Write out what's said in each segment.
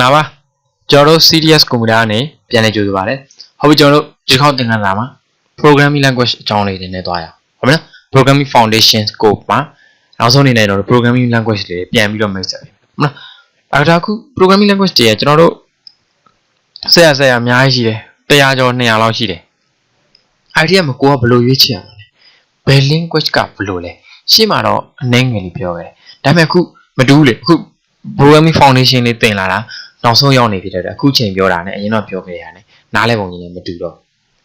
္ဂလာပါကျွန်တော်တို့ CDS Computer ကနေပြန်လည်ကြိုဆိုပါရစေဟုတ်ပြီကျွန်တော်တို့ဒီခေါက်သင်ခန်းစာမှာ Programming Language အကြောင်းလေးတွေနဲ့သွားရအောင်ဟုတ်မလား Programming Foundation Scope မှာနောက်ဆုံးအနေနဲ့တော့ Programming Language တွေပြန်ပြီးတော့မိတ်ဆက်ပြီဟုတ်မလားအဲ့ဒါခု Programming Language တွေကကျွန်တော်တို့ဆက်ရဆက်ရအများကြီးရှိတယ်100ကျော်200လောက်ရှိတယ်အဲ့ဒီကမကိုကဘယ်လိုရွေးချယ်ရမလဲဘယ် language ကဘယ်လိုလဲရှေ့မှာတော့အနှဲငယ်လေးပြောခဲ့တယ်ဒါပေမဲ့အခုမတူဘူးလေအခု programming foundation လေးသင်လာတာ နောက်ဆုံးရောက်နေပြီတဲ့အခုချိန်ပြောတာ ਨੇ အရင်တော့ပြောခဲ့ရတယ်နားလဲပုံကြီးလည်းမတူတော့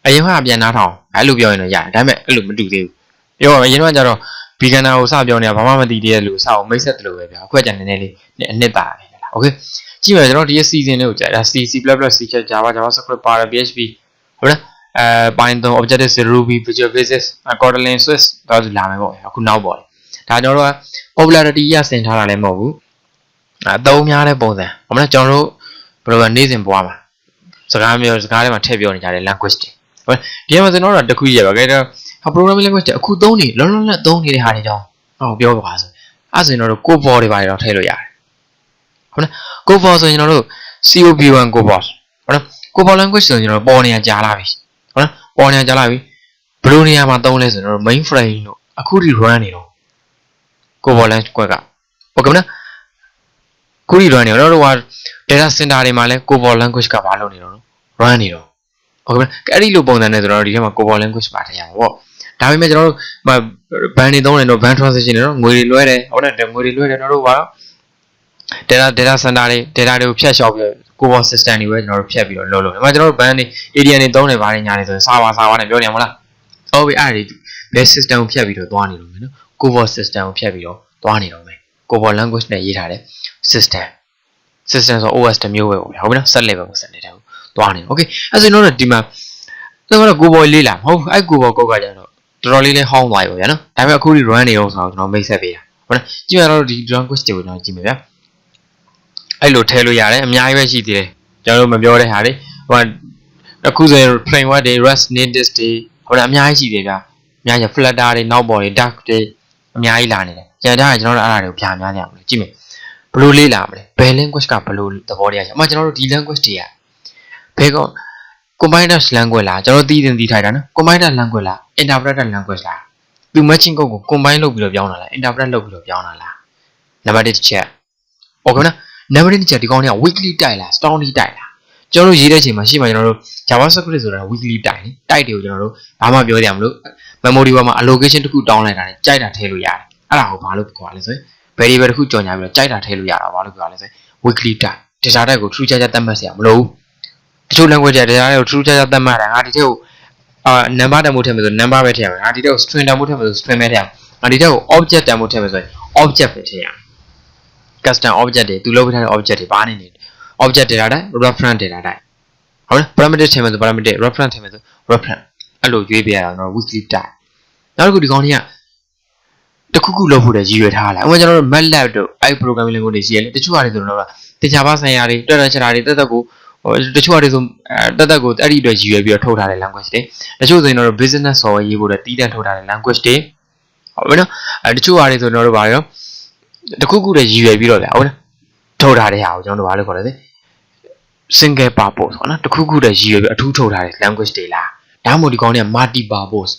အရင်ကပြန်နားထောင်အဲ့လိုပြောရင်တော့ရတယ်ဒါပေမဲ့အဲ့လိုမတူသေးဘူးပြောရမယ်အရင်ကကျတော့ beginner ကိုစပြောနေတာဘာမှမသိသေးတဲ့လူစအောင်မိတ်ဆက်တယ်လို့ပဲဗျာအခုကကြာနည်းနည်းလေးအနှစ်သာတယ်လား okay ကြည့်မယ်ကျွန်တော်ဒီ season လေးကိုကြာဒါ C C++ C Java JavaScript ပါ PHP ဟုတ်လားအဲ Python Objective C Ruby Visual Basic Kotlin Swift ဒါဆိုလာမယ်ပေါ့အခုနောက်ပေါ့ဒါကျွန်တော်တို့က popularity ရဆင်ထားတာလည်းမဟုတ်ဘူး အသုံးများတဲ့ပုံစံဟိုမလားကျွန်တော်တို့ဘယ်လိုလဲနေ့စဉ်ဘဝမှာစကားမျိုးစကားထဲမှာထည့်ပြောနေကြတဲ့ language တွေဟုတ်ဒီမှာကျွန်တော်တို့တခုရပါခဲ့တော့ programming language တွေအခုသုံးနေလုံးလုံးနဲ့သုံးနေတဲ့ဟာတွေကြောင်းဟောပြောပါဆိုအဲ့ဆိုရင်တော့ကိုဘော်တွေပါတော့ထည့်လို့ရတယ်ဟုတ်လားကိုဘော်ဆိုရင်ကျွန်တော်တို့ COB1 ကိုဘော်ဟုတ်လားကိုဘော် language ဆိုရင်ကျွန်တော်ပေါ်နေရကြားလာပြီဟုတ်လားပေါ်နေရကြားလာပြီဘယ်လိုနေရာမှာသုံးလဲဆိုတော့ main frame လို့အခုထိ run နေတော့ကိုဘော် language ကဟုတ်ကဲ့မ လားခုဒီ run နေတော့တို့က data center တွေမှာလဲ COBOL language ကဘာလုပ်နေတော့ run နေတော့ဟုတ်ကဲ့အဲ့ဒီလိုပုံစံနဲ့ဆိုတော့ဒီထဲမှာ COBOL language ပါထည့်ရမှာပေါ့ဒါပေမဲ့ကျွန်တော်တို့ဘန်တွေသုံးတယ်တော့ ban transition တွေတော့ငွေတွေလွှဲတယ်ဟုတ်တယ်ငွေတွေလွှဲတယ်ကျွန်တော်တို့ဘာ data data center တွေ data တွေကိုဖြတ်လျှောက်ပြီး COBOL system တွေပဲကျွန်တော်တို့ဖြတ်ပြီးတော့လုပ်လို့ဒါမှကျွန်တော်တို့ ban တွေ ADN တွေသုံးတယ်ဘာတွေညာတွေဆိုရင် server server နဲ့ပြောနေမှာလားဟုတ်ပြီအဲ့ဒီဘယ် system ကိုဖြတ်ပြီးတော့သွားနေလို့မယ်နော် COBOL system ကိုဖြတ်ပြီးတော့သွားနေတော့မယ် COBOL language နဲ့ရေးထားတဲ့ system system ဆို OS တစ်မျိုးပဲပေါ့ဗျာဟုတ်ပြီနော် set level ကို set နေတဲ့ကိုသွားနေ Okay အဲ့ဆိုတော့ဒီမှာကျွန်တော်က Google လေးလာမဟုတ်အဲ့ Google ကုတ်ကကြတော့တော်တော်လေးလေးဟောင်းသွားပြီပေါ့ဗျာနော်ဒါပေမဲ့အခုဒီ run နေတော့ဆိုတော့ကျွန်တော်မိတ်ဆက်ပေးတာဟုတ်လားကြည့်ရတော့ဒီ run quest တွေကိုကျွန်တော်ကြည့်မယ်ဗျာအဲ့လိုထဲလို့ရတယ်အများကြီးပဲရှိသေးတယ်ကျွန်တော်တို့မပြောတဲ့ဟာတွေဟိုအခုဆိုရင် framework တွေ rest native တွေဟိုလားအများကြီးရှိသေးဗျာအများကြီး flutter တွေနောက်ပေါ်တွေ dark တွေအများကြီးလာနေတယ် ကျန်တာကကျွန်တော်တို့အဲ့ဒါတွေကိုဖြာများကြအောင်ကြည့်မယ်ဘယ်လိုလေးလာမလဲဘယ် language ကဘယ်လိုသဘောတရားရှိအမှကျွန်တော်တို့ဒီ language တွေကဘယ်ကော combined language လားကျွန်တော်သိတင်သိထားတာနော် combined language လား interpreted language လားသူ matching code ကို combine လုပ်ပြီးတော့ပြောင်းတာလား interpret လုပ်ပြီးတော့ပြောင်းတာလားနံပါတ်1တစ်ချက်ဟုတ်ကဲ့နော်နံပါတ်2တစ်ချက်ဒီကောင်တွေက weekly တိုက်လား stormy တိုက်လားကျွန်တော်တို့ရေးတဲ့အချိန်မှာရှေ့မှာကျွန်တော်တို့ JavaScript ဆိုတာ weekly တိုက်နေတိုက်တွေကိုကျွန်တော်တို့ဘာမှပြောရမလို့ memory ဘက်မှာ allocation တစ်ခုတောင်းလိုက်တာနဲ့ကြိုက်တာထည့်လို့ရတယ် အဲ့ဒါကိုဘာလို့ခေါ်ရလဲဆိုရင် variable တစ်ခုကြော်ညာပြီးတော့ကြိုက်တာထည့်လို့ရတာဘာလို့ခေါ်ရလဲဆိုရင် weekly type data type ကို true ချာချာသတ်မှတ်စရာမလိုဘူးတချို့ language တွေ data type ကို true ချာချာသတ်မှတ်တာငါဒီထက်ကိုအာ number တန်ဖိုးထည့်မယ်ဆို number ပဲထည့်ရမယ်ငါဒီထက်ကို string တန်ဖိုးထည့်မယ်ဆို string ပဲထည့်ရမယ်ငါဒီထက်ကို object တန်ဖိုးထည့်မယ်ဆိုရင် object ပဲထည့်ရမယ် custom object တွေသူလုပ်ပေးထားတဲ့ object တွေဘာနေနေ object data type reference data type ဟုတ်လား parameter ထည့်မယ်ဆို parameter reference ထည့်မယ်ဆို reference အဲ့လိုရွေးပြရတာနော် weekly type နောက်တစ်ခုဒီကောင်းလေးက တခုခုလုပ်ဖို့တည်းရည်ရွယ်ထားလာဥပမာကျွန်တော်တို့ MATLAB တို့အဲ့ programming language တွေရှိရလေတချို့ဟာတွေဆိုတော့တင်ချာပါဆိုင်ရာတွေတွက်တွက်ချတာတွေတက်တက်ကိုဟိုတချို့ဟာတွေဆိုတက်တက်ကိုအဲ့ဒီအတွက်ရည်ရွယ်ပြီးတော့ထုတ်ထားတဲ့ language တွေတချို့ဆိုရင်တော့ business software ရေးဖို့တည်းတီးတန့်ထုတ်ထားတဲ့ language တွေဟုတ်ပြီနော်အဲတချို့ဟာတွေဆိုတော့ဗာရောတခုခုတည်းရည်ရွယ်ပြီးတော့ဗျာဟုတ်လားထုတ်ထားတဲ့ဟာကိုကျွန်တော်တို့ဗာလို့ခေါ်တယ် single purpose ဟုတ်နော်တခုခုတည်းရည်ရွယ်ပြီးအထူးထုတ်ထားတဲ့ language တွေလားဒါမှမဟုတ်ဒီကောင်တွေက multi purpose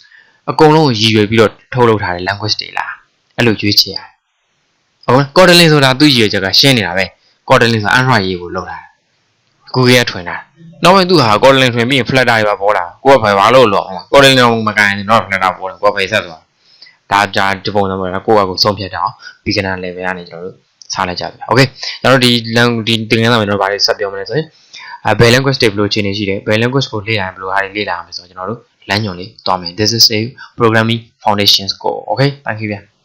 အကုန်လုံးကိုရည်ရွယ်ပြီးတော့ထုတ်လုပ်ထားတဲ့ language တွေလား အဲ့လိုရွေးချယ်ရတယ်။ဟုတ်လား Kotlin ဆိုတာသူ့ရည်ရွယ်ချက်ကရှင်းနေတာပဲ။ Kotlin ဆိုတာ Android ရေးကိုလုပ်တာ။ Google ကထွင်တာ။နောက်ပိုင်းသူဟာ Kotlin ထွင်ပြီးရင် Flutter တွေပါပေါ်လာ။ကိုကဘာဘာလို့လောလား။ Kotlin တော့မကန်ရင်တော့ Flutter ပေါ်တယ်။ကိုကပဲဆက်သွား။ဒါဒါဒီပုံစံပေါ်တာကိုကကိုဆုံးဖြတ်တာအောင် beginner level ကနေကျွန်တော်တို့စားလိုက်ကြပြီ။ Okay ကျွန်တော်တို့ဒီ language ဒီသင်ခန်းစာမှာကျွန်တော်ဘာတွေဆက်ပြောမလဲဆိုရင်အဲဘယ် language တွေဘယ်လိုခြေနေရှိတယ်ဘယ် language ကိုလေ့လာရင်ဘယ်လိုဟာတွေလေ့လာရမလဲဆိုတော့ကျွန်တော်တို့လမ်းညွှန်လေးတွားမယ် this is a programming foundations course okay thank you ဗျာ